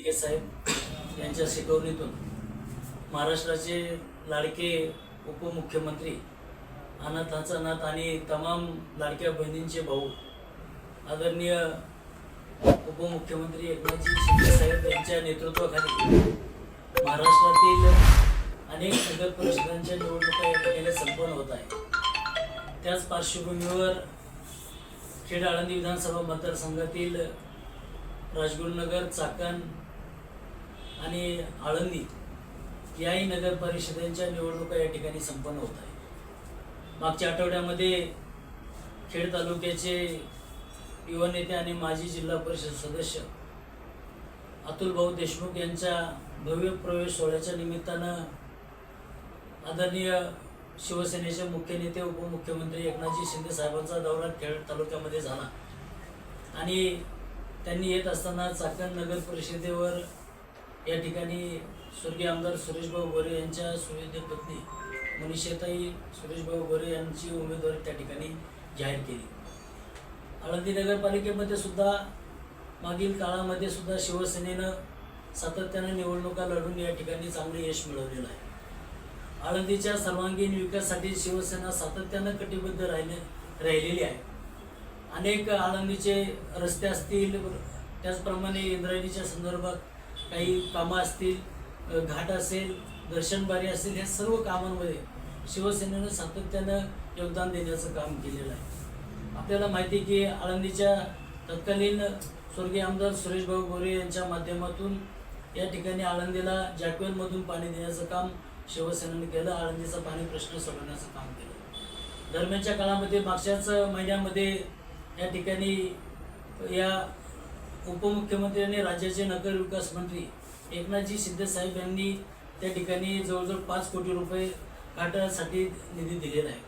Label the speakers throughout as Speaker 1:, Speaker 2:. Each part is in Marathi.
Speaker 1: तिके साहेब यांच्या शिकवणीतून महाराष्ट्राचे लाडके उपमुख्यमंत्री अनाथाचा नाथ आणि तमाम लाडक्या बहिणींचे भाऊ आदरणीय उपमुख्यमंत्री एकनाथजी शिंदे साहेब यांच्या नेतृत्वाखाली महाराष्ट्रातील अनेक नगर परिषदांच्या निवडणुका या ठिकाणी संपन्न होत आहे त्याच पार्श्वभूमीवर खेड आळंदी विधानसभा मतदारसंघातील राजगुरुनगर चाकण आणि आळंदी याही नगर परिषदेच्या निवडणुका या ठिकाणी संपन्न होत आहे मागच्या आठवड्यामध्ये खेड तालुक्याचे युवा नेते आणि माजी जिल्हा परिषद सदस्य अतुल भाऊ देशमुख यांच्या भव्य प्रवेश सोहळ्याच्या निमित्तानं आदरणीय शिवसेनेचे मुख्य नेते उपमुख्यमंत्री एकनाथजी शिंदे साहेबांचा दौरा खेड तालुक्यामध्ये झाला. आणि त्यांनी येत असताना चाकण नगर परिषदेवर या ठिकाणी स्वर्गीय आमदार सुरेशभाऊ गोरे यांच्या सुविद्य पत्नी मनीषाताई सुरेशभाऊ गोरे यांची उमेदवारी त्या ठिकाणी जाहीर केली. आळंदी नगरपालिकेमध्ये सुद्धा मागील काळामध्ये सुद्धा शिवसेनेनं सातत्यानं निवडणुका लढून या ठिकाणी चांगले यश मिळवलेलं आहे. आळंदीच्या सर्वांगीण विकासासाठी शिवसेना सातत्यानं कटिबद्ध राहिले राहिलेली आहे. अनेक आळंदीचे रस्ते असतील त्याचप्रमाणे इंद्रायणीच्या संदर्भात काही कामं असतील घाट असेल दर्शनबारी असेल ह्या सर्व कामांमध्ये शिवसेनेनं सातत्यानं योगदान देण्याचं काम केलेलं आहे. आपल्याला माहिती आहे की आळंदीच्या तत्कालीन स्वर्गीय आमदार सुरेशभाऊ गोरे यांच्या माध्यमातून या ठिकाणी आळंदीला जॅकवेलमधून पाणी देण्याचं काम शिवसेनेनं केलं आळंदीचा पाणी प्रश्न सोडवण्याचं काम केलं. दरम्यानच्या काळामध्ये मागच्याच महिन्यामध्ये या ठिकाणी या उपमुख्यमंत्री आणि राज्याचे नगर विकास मंत्री एकनाथजी शिंदे साहेब यांनी त्या ठिकाणी जवळजवळ पाच कोटी रुपये घाटासाठी निधी दिलेला आहे.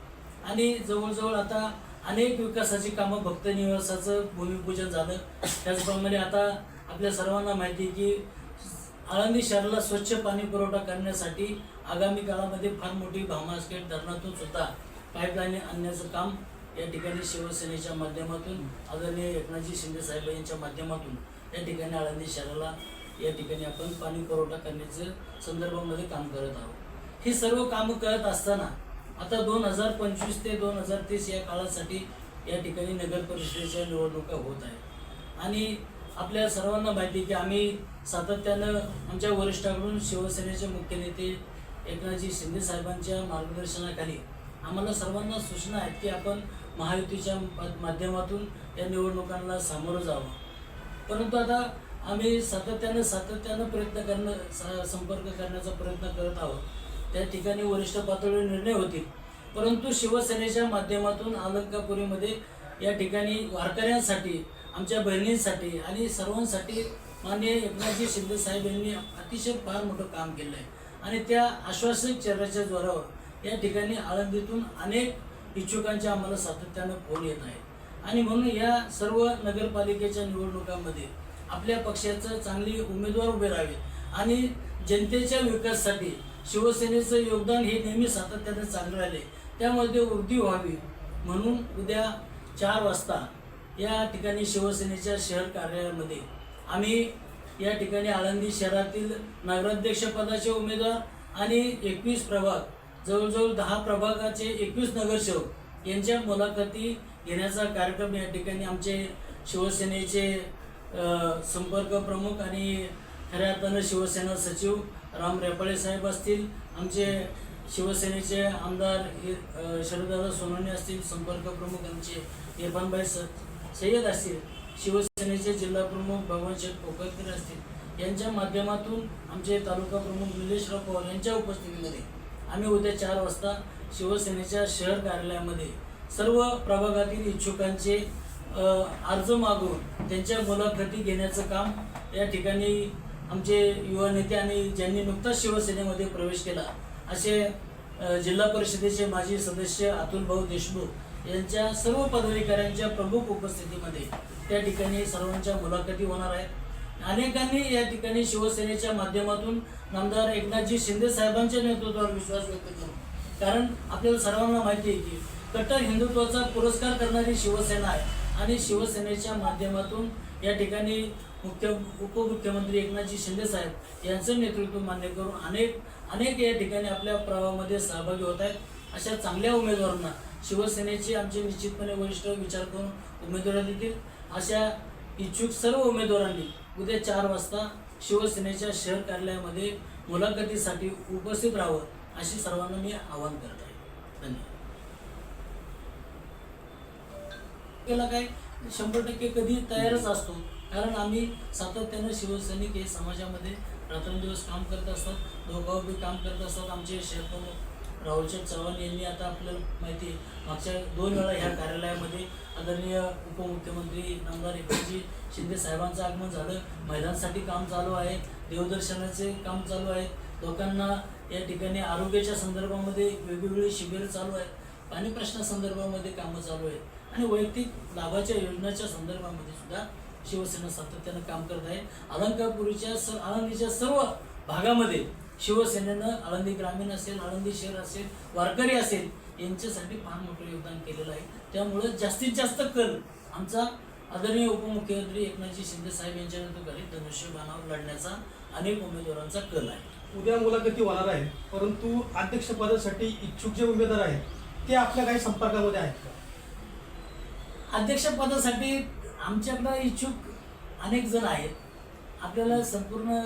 Speaker 1: आणि जवळजवळ आता अनेक विकासाची कामं भक्त निवासाचं भूमिपूजन झालं. त्याचप्रमाणे आता आपल्या सर्वांना माहिती आहे की आळंदी शहराला स्वच्छ पाणी पुरवठा करण्यासाठी आगामी काळामध्ये फार मोठी भामास्केट धरणातून सुद्धा पाईपलाईन आणण्याचं काम या ठिकाणी शिवसेनेच्या माध्यमातून आदरणीय एकनाथजी शिंदे साहेब यांच्या माध्यमातून या ठिकाणी आळंदी शहराला या ठिकाणी आपण पाणी पुरवठा करण्याचं संदर्भामध्ये काम करत आहोत. हे सर्व कामं करत असताना आता दोन हजार पंचवीस ते दोन हजार तीस या काळासाठी या ठिकाणी नगर परिषदेच्या निवडणुका होत आहेत. आणि आपल्या सर्वांना माहिती की आम्ही सातत्यानं आमच्या वरिष्ठांकडून शिवसेनेचे मुख्य नेते एकनाथजी शिंदे साहेबांच्या मार्गदर्शनाखाली आम्हाला सर्वांना सूचना आहेत की आपण महायुतीच्या माध्यमातून या निवडणुकांना सामोरं जावं. परंतु आता आम्ही सातत्यानं सातत्यानं प्रयत्न करणं स- संपर्क करण्याचा प्रयत्न करत आहोत. त्या ठिकाणी वरिष्ठ पातळीवर निर्णय होतील. परंतु शिवसेनेच्या माध्यमातून अलंकापुरीमध्ये या ठिकाणी वारकऱ्यांसाठी आमच्या बहिणींसाठी आणि सर्वांसाठी माननीय एकनाथजी शिंदे साहेब यांनी अतिशय फार मोठं काम केलं आहे आणि त्या आश्वासक चेहऱ्याच्या जोरावर या ठिकाणी आळंदीतून अनेक इच्छुकांच्या आम्हाला सातत्यानं फोन येत आहेत. आणि म्हणून या सर्व नगरपालिकेच्या निवडणुकांमध्ये आपल्या पक्षाचं चांगली उमेदवार उभे राहावे आणि जनतेच्या विकासासाठी शिवसेनेचं योगदान हे नेहमी सातत्यानं चांगलं राहिले. त्यामध्ये वृद्धी व्हावी म्हणून उद्या चार वाजता या ठिकाणी शिवसेनेच्या शहर कार्यालयामध्ये आम्ही या ठिकाणी आळंदी शहरातील नगराध्यक्षपदाचे उमेदवार आणि एकवीस प्रभाग जवळजवळ दहा प्रभागाचे एकवीस नगरसेवक यांच्या मुलाखती घेण्याचा कार्यक्रम या ठिकाणी आमचे शिवसेनेचे संपर्क प्रमुख आणि खऱ्या अर्थानं शिवसेना सचिव राम रेपाळे साहेब असतील आमचे शिवसेनेचे आमदार शरददादा सोनवणे असतील संपर्क प्रमुख आमचे इरफानभाई स सय्यद असतील शिवसेनेचे जिल्हा प्रमुख भगवान शेख पोखरकर असतील यांच्या माध्यमातून आमचे तालुका प्रमुख निलेशराव पवार यांच्या उपस्थितीमध्ये आम्ही उद्या चार वाजता शिवसेनेच्या शहर कार्यालयामध्ये सर्व प्रभागातील इच्छुकांचे अर्ज मागून त्यांच्या मुलाखती घेण्याचं काम या ठिकाणी आमचे युवा नेते आणि ज्यांनी नुकताच शिवसेनेमध्ये प्रवेश केला असे जिल्हा परिषदेचे माजी सदस्य अतुल भाऊ देशमुख यांच्या सर्व पदाधिकाऱ्यांच्या प्रमुख उपस्थितीमध्ये त्या ठिकाणी सर्वांच्या मुलाखती होणार आहेत. अनेकांनी या ठिकाणी शिवसेनेच्या माध्यमातून नामदार एकनाथजी शिंदे साहेबांच्या नेतृत्वावर विश्वास व्यक्त करून कारण आपल्याला सर्वांना माहिती आहे की कट्टर हिंदुत्वाचा पुरस्कार करणारी शिवसेना आहे आणि शिवसेनेच्या माध्यमातून या ठिकाणी मुख्य उपमुख्यमंत्री एकनाथजी शिंदे साहेब यांचं नेतृत्व मान्य करून अनेक अनेक या ठिकाणी आपल्या प्रवाहामध्ये सहभागी होत आहेत. अशा चांगल्या उमेदवारांना शिवसेनेचे आमचे निश्चितपणे वरिष्ठ विचार करून उमेदवारी देतील. अशा इच्छुक सर्व उमेदवारांनी उद्या चार वाजता शिवसेनेच्या शहर कार्यालयामध्ये मुलाखतीसाठी उपस्थित राहावं अशी सर्वांना मी आवाहन करत आहे. धन्यवाद. केला काय? शंभर टक्के कधी तयारच असतो. कारण आम्ही सातत्यानं शिवसैनिक हे समाजामध्ये रात्रंदिवस काम करत असतात. दोघांबी काम करत असतात. आमचे शेतकरी राहुलचंद चव्हाण यांनी आता आपल्याला माहिती आहे मागच्या दोन वेळा ह्या कार्यालयामध्ये आदरणीय उपमुख्यमंत्री नामदार एकनाथजी शिंदे साहेबांचं आगमन झालं. महिलांसाठी काम चालू आहे देवदर्शनाचे काम चालू आहे. लोकांना या ठिकाणी आरोग्याच्या संदर्भामध्ये वेगवेगळी शिबिरं चालू आहेत. पाणी प्रश्नासंदर्भामध्ये कामं चालू आहेत. आणि वैयक्तिक लाभाच्या योजनाच्या संदर्भामध्ये सुद्धा शिवसेना सातत्यानं काम करत आहे. अलंकापुरीच्या स आळंदीच्या सर्व भागामध्ये शिवसेनेनं आळंदी ग्रामीण असेल आळंदी शहर असेल वारकरी असेल यांच्यासाठी फार मोठं योगदान केलेलं आहे. त्यामुळं जास्तीत जास्त कल आमचा आदरणीय उपमुख्यमंत्री एकनाथजी शिंदे साहेब यांच्या नेतृत्वाखाली धनुष्यबाणावर लढण्याचा अनेक उमेदवारांचा कल आहे.
Speaker 2: उद्या मुलाखती होणार आहे परंतु अध्यक्षपदासाठी इच्छुक जे उमेदवार आहेत ते आपल्या काही संपर्कामध्ये आहेत का?
Speaker 1: अध्यक्षपदासाठी आमच्याकडं इच्छुक अनेक जण आहेत. आपल्याला संपूर्ण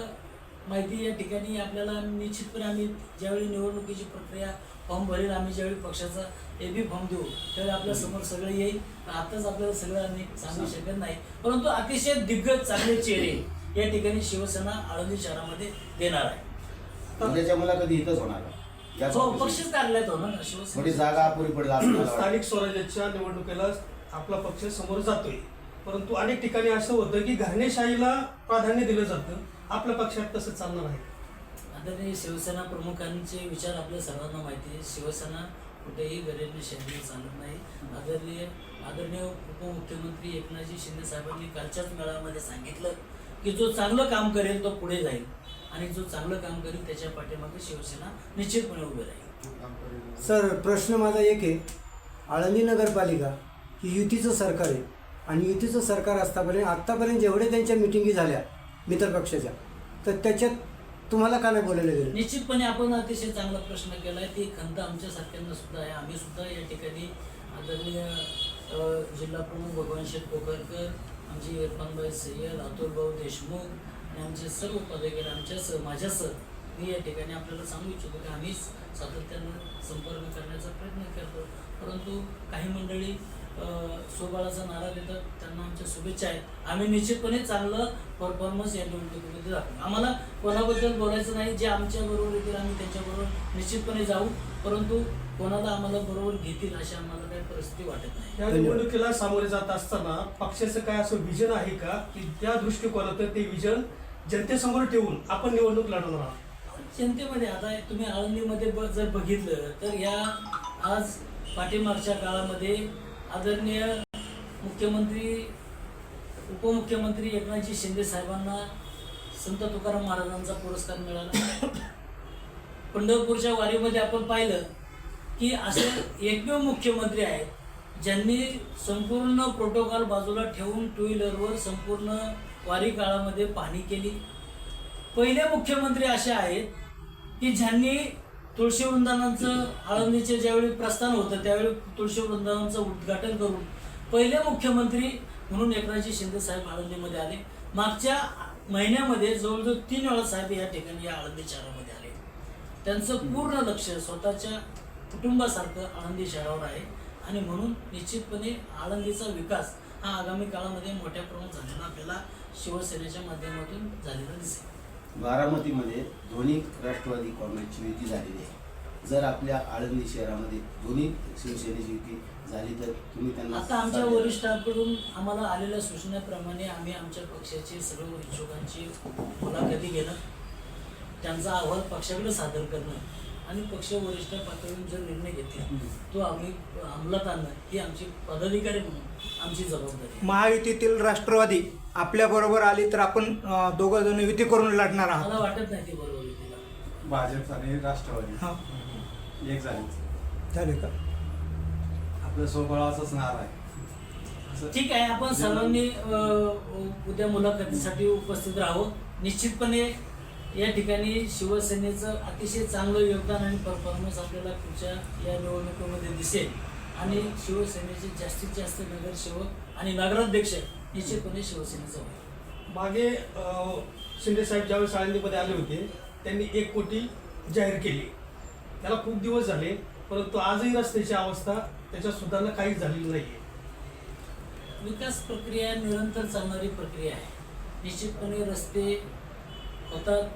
Speaker 1: माहिती या ठिकाणी आपल्याला निश्चितपणे आम्ही ज्यावेळी निवडणुकीची प्रक्रिया फॉर्म भरेल आम्ही ज्यावेळी पक्षाचा ए बी फॉर्म देऊ त्यावेळी आपल्यासमोर सगळं येईल. आताच आपल्याला सगळं आम्ही सांगू शकत नाही. परंतु अतिशय दिग्गज चांगले चेहरे या ठिकाणी शिवसेना आळंदी शहरामध्ये देणार आहे.
Speaker 3: उद्याच्या मुलाखती इथंच होणार
Speaker 1: हो? पक्षच ना
Speaker 3: थोडी
Speaker 1: शिवसेना
Speaker 3: जागा अपुरी पडेल मला.
Speaker 2: स्थानिक स्वराज्याच्या निवडणुकीला आपला पक्ष समोर जातोय. परंतु अनेक ठिकाणी असं होतं की घराणेशाहीला प्राधान्य दिलं जातं. आपल्या पक्षात तसं चालणार आहे?
Speaker 1: आदरणीय शिवसेना प्रमुखांचे विचार आपल्या सर्वांना माहिती आहे. शिवसेना कुठेही गरेबी शेंद्री चालत नाही. आदरणीय आदरणीय उपमुख्यमंत्री एकनाथजी शिंदे साहेबांनी कालच्याच मेळाव्यामध्ये सांगितलं की जो चांगलं काम करेल तो पुढे जाईल आणि जो चांगलं काम करेल त्याच्या पाठीमागे शिवसेना निश्चितपणे उभी राहील.
Speaker 4: सर प्रश्न माझा एक आहे. आळंदी नगरपालिका ही युतीचं सरकार आहे आणि युतीचं सरकार असतापर्यंत आत्तापर्यंत जेवढे त्यांच्या मिटिंगी झाल्या मित्रपक्षाच्या तर त्याच्यात तुम्हाला का नाही बोलायला गेलं
Speaker 1: निश्चितपणे आपण अतिशय चांगला प्रश्न केला आहे ती खंत आमच्या सारख्यांना सुद्धा आहे. आम्ही सुद्धा या ठिकाणी आदरणीय जिल्हा प्रमुख भगवान शेठ कोकरकर आमची इरफानबाई सय्यद अतुलभाऊ देशमुख आणि आमचे सर्व पदाधिकारी माझ्या माझ्यासह मी या ठिकाणी आपल्याला सांगू इच्छितो की आम्हीच सातत्यानं संपर्क करण्याचा प्रयत्न करतो. परंतु काही मंडळी स्वबळाचा नारा देतात त्यांना आमच्या शुभेच्छा आहेत. आम्ही निश्चितपणे चांगलं परफॉर्मन्स या निवडणुकीमध्ये दाखवू. आम्हाला कोणाबद्दल बोलायचं नाही जे आमच्या बरोबर येतील आम्ही त्यांच्याबरोबर निश्चितपणे जाऊ परंतु कोणाला आम्हाला बरोबर घेतील अशी आम्हाला काही परिस्थिती वाटत नाही.
Speaker 2: या निवडणुकीला सामोरे जात असताना पक्षाचं काय असं विजन आहे का? की त्या दृष्टिकोनातून ते विजन जनतेसमोर ठेवून आपण निवडणूक लढवणार आहोत.
Speaker 1: जनतेमध्ये आता तुम्ही आळंदीमध्ये जर बघितलं तर या आज पाठीमागच्या काळामध्ये आदरणीय मुख्यमंत्री उपमुख्यमंत्री एकनाथजी शिंदे साहेबांना संत तुकाराम महाराजांचा पुरस्कार मिळाला. पंढरपूरच्या वारीमध्ये आपण पाहिलं की असे एकमेव मुख्यमंत्री आहेत ज्यांनी संपूर्ण प्रोटोकॉल बाजूला ठेवून टू व्हीलरवर संपूर्ण वारी काळामध्ये पाहणी केली. पहिले मुख्यमंत्री असे आहेत की ज्यांनी तुळशी वृंदावनाचं आळंदीचे ज्यावेळी प्रस्थान होतं त्यावेळी तुळशी वृंदावनाचं उद्घाटन करून पहिले मुख्यमंत्री म्हणून एकनाथजी शिंदे साहेब आळंदीमध्ये आले. मागच्या महिन्यामध्ये जवळजवळ तीन वेळा साहेब या ठिकाणी या आळंदी शहरामध्ये आले. त्यांचं पूर्ण लक्ष स्वतःच्या कुटुंबासारखं आळंदी शहरावर आहे आणि म्हणून निश्चितपणे आळंदीचा विकास हा आगामी काळामध्ये मोठ्या प्रमाणात झालेला आपल्याला शिवसेनेच्या माध्यमातून झालेला दिसेल.
Speaker 3: बारामतीमध्ये दोन्ही राष्ट्रवादी काँग्रेसची युती झालेली आहे जर आपल्या आळंदी शहरामध्ये दोन्ही शिवसेनेची युती झाली तर तुम्ही त्यांना
Speaker 1: आता आमच्या? वरिष्ठांकडून आम्हाला आलेल्या सूचनेप्रमाणे आम्ही आमच्या पक्षाचे सर्व इच्छुकांची मुलाखती घेणं त्यांचा अहवाल पक्षाकडे सादर करणं आणि पक्ष वरिष्ठ पातळीवर जर निर्णय घेतील तो आम्ही अंमलात आणणं ही आमची पदाधिकारी म्हणून आमची जबाबदारी.
Speaker 5: महायुतीतील राष्ट्रवादी आपल्या बरोबर आली तर आपण दोघं जण युती करून लढणार आहात.
Speaker 1: मला वाटत नाही ते बरोबर
Speaker 6: भाजप आणि राष्ट्रवादी.
Speaker 5: हा.
Speaker 6: एक झाली.
Speaker 4: झाले का?
Speaker 6: आपलं स्वबळ असंच नाव आहे. असं
Speaker 1: ठीक आहे आपण सर्वांनी अं, उद्या मुलाखतीसाठी उपस्थित राहू निश्चितपणे या ठिकाणी शिवसेनेचं अतिशय चांगलं योगदान आणि परफॉर्मन्स आपल्याला पुढच्या या निवडणुकीमध्ये दिसेल. आणि शिवसेनेचे जास्तीत जास्त नगरसेवक आणि नगराध्यक्ष निश्चितपणे शिवसेनेचं होईल
Speaker 2: मागे शिंदे साहेब ज्यावेळेस आळंदीमध्ये आले होते त्यांनी एक कोटी जाहीर केली. त्याला खूप दिवस झाले परंतु आजही रस्त्याची अवस्था त्याच्यात सुधारणा काहीच झालेली नाही
Speaker 1: विकास प्रक्रिया निरंतर चालणारी प्रक्रिया आहे. निश्चितपणे रस्ते होतात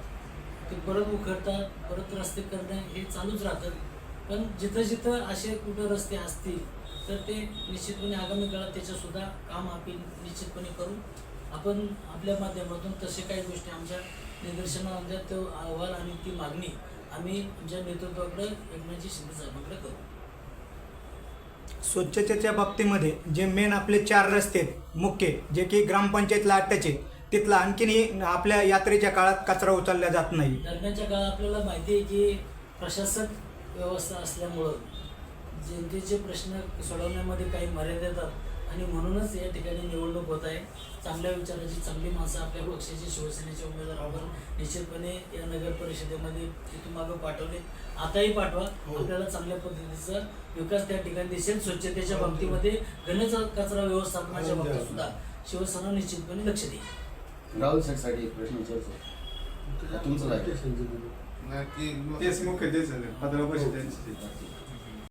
Speaker 1: ते परत उखडतात परत रस्ते करणं हे चालूच राहतं पण जिथं जिथं असे कुठं रस्ते असतील तर ते निश्चितपणे आगामी काळात त्याच्यासुद्धा काम आपण निश्चितपणे करू. आपण आपल्या माध्यमातून तसे काही गोष्टी आमच्या निदर्शनामध्ये तो अहवाल आणि ती मागणी आम्ही आमच्या नेतृत्वाकडे एकनाथजी शिंदे साहेबांकडे करू.
Speaker 5: स्वच्छतेच्या बाबतीमध्ये जे मेन आपले चार रस्ते आहेत मुख्य जे की ग्रामपंचायतला अटॅच आहे तिथला आणखीनही आपल्या यात्रेच्या काळात कचरा उचलला जात नाही.
Speaker 1: दरम्यानच्या काळात आपल्याला माहिती आहे की प्रशासक व्यवस्था असल्यामुळं जनतेचे प्रश्न सोडवण्यामध्ये काही मर्यादा येतात आणि म्हणूनच या ठिकाणी निवडणूक होत आहे. चांगल्या विचाराची चांगली माणसं आपल्या पक्षाचे शिवसेनेचे उमेदवार आपण निश्चितपणे या नगर परिषदेमध्ये इथून मागं पाठवले. आताही पाठवा. आपल्याला चांगल्या पद्धतीचा विकास त्या ठिकाणी दिसेल. स्वच्छतेच्या बाबतीमध्ये घनच कचरा व्यवस्थापनाच्या बाबतीत सुद्धा शिवसेना निश्चितपणे लक्ष देईल.
Speaker 3: राहुल शेठसाठी एक प्रश्न विचारतो. तुमचं
Speaker 6: तेच मुख्य तेच. भद्रा परिषदेची